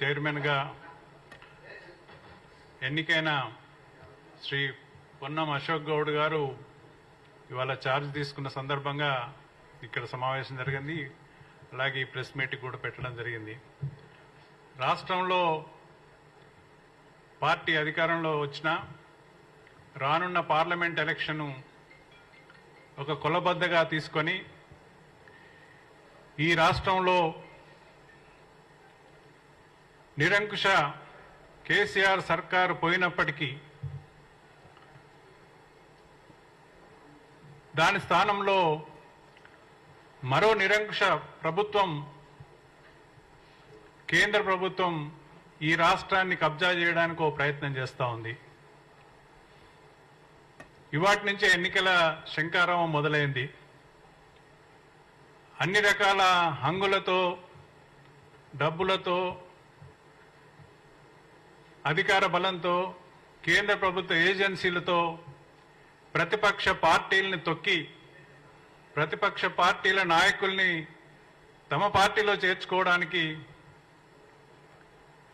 చైర్మన్గా ఎన్నికైన శ్రీ పొన్నం అశోక్ గౌడ్ గారు ఇవాళ ఛార్జ్ తీసుకున్న సందర్భంగా ఇక్కడ సమావేశం జరిగింది. అలాగే ఈ ప్రెస్ మీట్ కూడా పెట్టడం జరిగింది. రాష్ట్రంలో పార్టీ అధికారంలో వచ్చిన రానున్న పార్లమెంట్ ఎలక్షన్ ఒక కులబద్దగా తీసుకొని ఈ రాష్ట్రంలో నిరంకుశ కేసీఆర్ సర్కారు పోయినప్పటికీ దాని స్థానంలో మరో నిరంకుశ ప్రభుత్వం కేంద్ర ప్రభుత్వం ఈ రాష్ట్రాన్ని కబ్జా చేయడానికి ఓ ప్రయత్నం చేస్తూ ఉంది. ఇవాటి నుంచే ఎన్నికల శంకారావం మొదలైంది. అన్ని రకాల హంగులతో డబ్బులతో అధికార బలంతో కేంద్ర ప్రభుత్వ ఏజెన్సీలతో ప్రతిపక్ష పార్టీల్ని తొక్కి ప్రతిపక్ష పార్టీల నాయకుల్ని తమ పార్టీలో చేర్చుకోవడానికి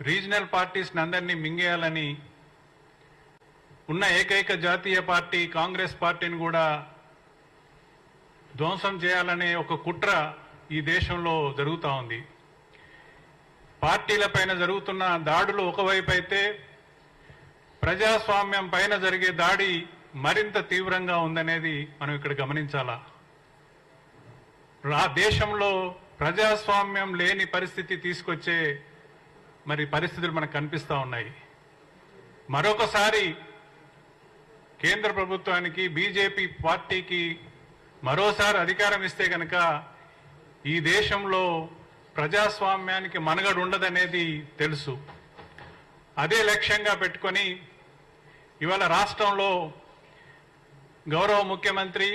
రీజనల్ పార్టీస్ని అందరినీ మింగేయాలని ఉన్న ఏకైక జాతీయ పార్టీ కాంగ్రెస్ పార్టీని కూడా ధ్వంసం చేయాలనే ఒక కుట్ర ఈ దేశంలో జరుగుతూ ఉంది. పార్టీల పైన జరుగుతున్న దాడులు ఒకవైపు అయితే ప్రజాస్వామ్యం పైన జరిగే దాడి మరింత తీవ్రంగా ఉందనేది మనం ఇక్కడ గమనించాలా? దేశంలో ప్రజాస్వామ్యం లేని పరిస్థితి తీసుకొచ్చే మరి పరిస్థితులు మనకు కనిపిస్తూ ఉన్నాయి. మరొకసారి కేంద్ర ప్రభుత్వానికి బీజేపీ పార్టీకి మరోసారి అధికారం ఇస్తే కనుక ఈ దేశంలో ప్రజాస్వామ్యానికి మనుగడ ఉండదనేది తెలుసు. అదే లక్ష్యంగా పెట్టుకొని ఇవాళ రాష్ట్రంలో గౌరవ ముఖ్యమంత్రి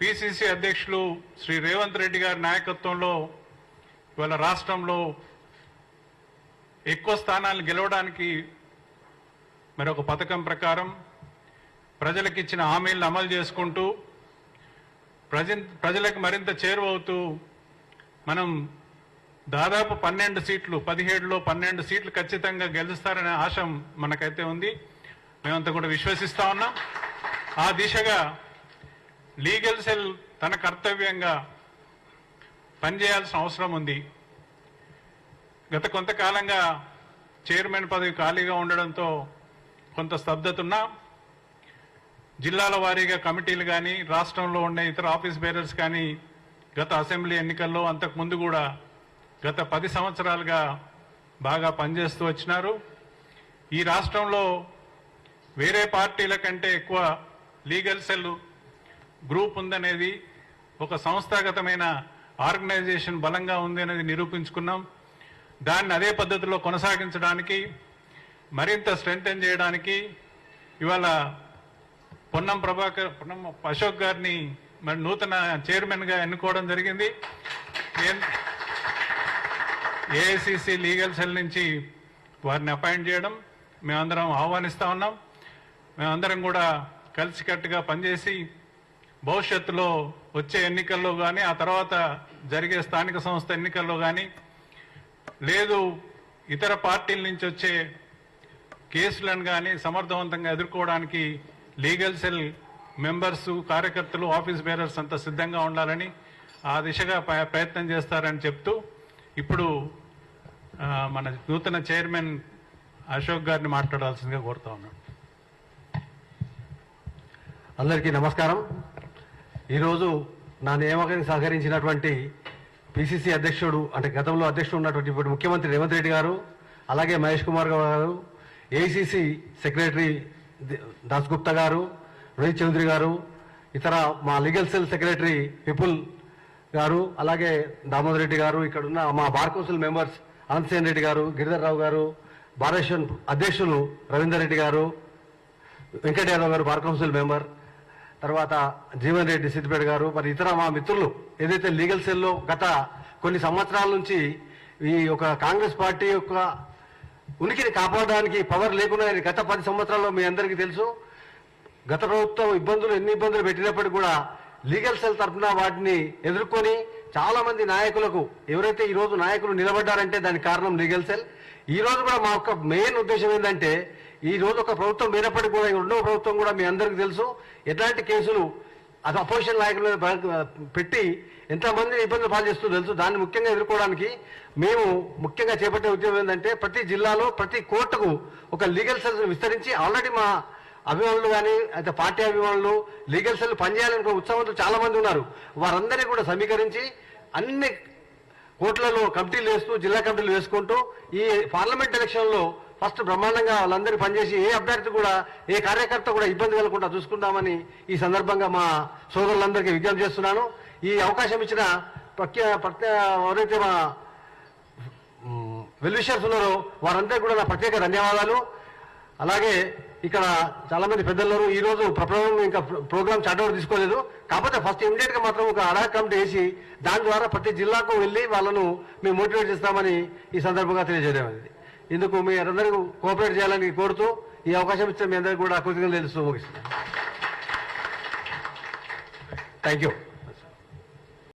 పిసిసి అధ్యక్షులు శ్రీ రేవంత్ రెడ్డి గారి నాయకత్వంలో ఇవాళ రాష్ట్రంలో ఎక్కువ స్థానాలు గెలవడానికి మరి ఒక పథకం ప్రకారం ప్రజలకు ఇచ్చిన హామీలను అమలు చేసుకుంటూ ప్రజ ప్రజలకు మరింత చేరువవుతూ మనం దాదాపు పన్నెండు సీట్లు పదిహేడులో పన్నెండు సీట్లు ఖచ్చితంగా గెలుస్తారనే ఆశ మనకైతే ఉంది. మేమంతా కూడా విశ్వసిస్తా ఉన్నాం. ఆ దిశగా లీగల్ సెల్ తన కర్తవ్యంగా పనిచేయాల్సిన అవసరం ఉంది. గత కొంతకాలంగా చైర్మన్ పదవి ఖాళీగా ఉండడంతో కొంత స్తబ్దత ఉన్నా జిల్లాల వారీగా కమిటీలు కానీ రాష్ట్రంలో ఉండే ఇతర ఆఫీస్ బేరర్స్ కానీ గత అసెంబ్లీ ఎన్నికల్లో అంతకు ముందు కూడా గత పది సంవత్సరాలుగా బాగా పనిచేస్తూ వచ్చినారు. ఈ రాష్ట్రంలో వేరే పార్టీల కంటే ఎక్కువ లీగల్ సెల్ గ్రూప్ ఉందనేది ఒక సంస్థాగతమైన ఆర్గనైజేషన్ బలంగా ఉంది అనేది నిరూపించుకున్నాం. దాన్ని అదే పద్ధతిలో కొనసాగించడానికి మరింత స్ట్రెంగ్తన్ చేయడానికి ఇవాళ పొన్నం ప్రభాకర్ పొన్నం అశోక్ గారిని మరి నూతన చైర్మన్గా ఎన్నుకోవడం జరిగింది. ఏఐసిసి లీగల్ సెల్ నుంచి వారిని అపాయింట్ చేయడం మేమందరం ఆహ్వానిస్తూ ఉన్నాం. మేమందరం కూడా కలిసికట్టుగా పనిచేసి భవిష్యత్తులో వచ్చే ఎన్నికల్లో కానీ ఆ తర్వాత జరిగే స్థానిక సంస్థ ఎన్నికల్లో కానీ లేదు ఇతర పార్టీల నుంచి వచ్చే కేసులను కానీ సమర్థవంతంగా ఎదుర్కోవడానికి లీగల్ సెల్ మెంబర్స్ కార్యకర్తలు ఆఫీస్ బేరర్స్ అంతా సిద్ధంగా ఉండాలని ఆ దిశగా ప్రయత్నం చేస్తారని చెప్తూ ఇప్పుడు మన నూతన చైర్మన్ అశోక్ గారిని మాట్లాడాల్సిందిగా కోరుతా ఉన్నాను అందరికీ నమస్కారం. ఈరోజు నా నియామకానికి సహకరించినటువంటి పిసిసి అధ్యక్షుడు అంటే గతంలో అధ్యక్షుడు ఉన్నటువంటి ఇప్పుడు ముఖ్యమంత్రి రేవంత్ రెడ్డి గారు అలాగే మహేష్ కుమార్ గారు ఏఐసిసి సెక్రటరీ దాస్గుప్త దాస్ గుప్తా గారు రోహిత్ చౌదరి గారు ఇతర మా లీగల్ సెల్ సెక్రటరీ విపుల్ గారు అలాగే దామోదర్ రెడ్డి గారు ఇక్కడున్న మా bar council members Ananthasen Reddy గారు గిరిధర్ రావు గారు భారతదేశం అధ్యక్షులు రవీందర్ రెడ్డి గారు వెంకట యాదవ్ గారు బార్ కౌన్సిల్ మెంబర్ తర్వాత జీవన్ రెడ్డి సిద్దిపేట గారు మరి ఇతర మా మిత్రులు ఏదైతే లీగల్ సెల్లో గత కొన్ని సంవత్సరాల నుంచి ఈ యొక్క కాంగ్రెస్ పార్టీ యొక్క ఉనికిని కాపాడడానికి పవర్ లేకుండా గత పది సంవత్సరాల్లో మీ అందరికీ తెలుసు. గత ప్రభుత్వం ఇబ్బందులు ఎన్ని ఇబ్బందులు పెట్టినప్పటికీ కూడా లీగల్ సెల్ తరఫున వాటిని ఎదుర్కొని చాలా మంది నాయకులకు ఎవరైతే ఈ రోజు నాయకులు నిలబడ్డారంటే దానికి కారణం లీగల్ సెల్. ఈ రోజు కూడా మా యొక్క మెయిన్ ఉద్దేశం ఏంటంటే ఈ రోజు ఒక ప్రభుత్వం లేనప్పటికీ కూడా రెండవ ప్రభుత్వం కూడా మీ అందరికీ తెలుసు ఎట్లాంటి కేసులు అది అపోజిషన్ నాయకుల పెట్టి ఎంతమంది ఇబ్బందులు పాలు తెలుసు. దాన్ని ముఖ్యంగా ఎదుర్కోవడానికి మేము ముఖ్యంగా చేపట్టే ఉద్యమం ఏంటంటే ప్రతి జిల్లాలో ప్రతి కోర్టుకు ఒక లీగల్ సెల్ విస్తరించి ఆల్రెడీ మా అభిమానులు కానీ అయితే పార్టీ అభిమానులు లీగల్ సెల్ పనిచేయాలనుకున్న ఉత్సాహంతో చాలా మంది ఉన్నారు. వారందరినీ కూడా సమీకరించి అన్ని కోట్లలో కమిటీలు వేస్తూ జిల్లా కమిటీలు వేసుకుంటూ ఈ పార్లమెంట్ ఎలక్షన్లో ఫస్ట్ బ్రహ్మాండంగా వాళ్ళందరూ పనిచేసి ఏ అభ్యర్థి కూడా ఏ కార్యకర్త కూడా ఇబ్బంది కలగకుండా చూసుకుందామని ఈ సందర్భంగా మా సోదరులందరికీ విజ్ఞప్తి చేస్తున్నాను. ఈ అవకాశం ఇచ్చిన ప్రత్యే ప్రత్యే ఎవరైతే మా వెల్విషర్స్ ఉన్నారో వారందరికీ కూడా నా ప్రత్యేక ధన్యవాదాలు. అలాగే ఇక్కడ చాలా మంది పెద్దలు ఈ రోజు ప్రభుత్వం ఇంకా ప్రోగ్రామ్ చార్ట్ తీసుకోలేదు. కాకపోతే ఫస్ట్ ఇమీడియట్గా మాత్రం ఒక అడా కమిటీ వేసి దాని ద్వారా ప్రతి జిల్లాకు వెళ్ళి వాళ్ళను మేము మోటివేట్ చేస్తామని ఈ సందర్భంగా తెలియజేయడం అనేది. ఇందుకు మీ అందరూ కోఆపరేట్ చేయాలని కోరుతూ ఈ అవకాశం ఇచ్చిన మీ అందరికీ కూడా కృతజ్ఞతలు తెలుస్తూ థ్యాంక్ యూ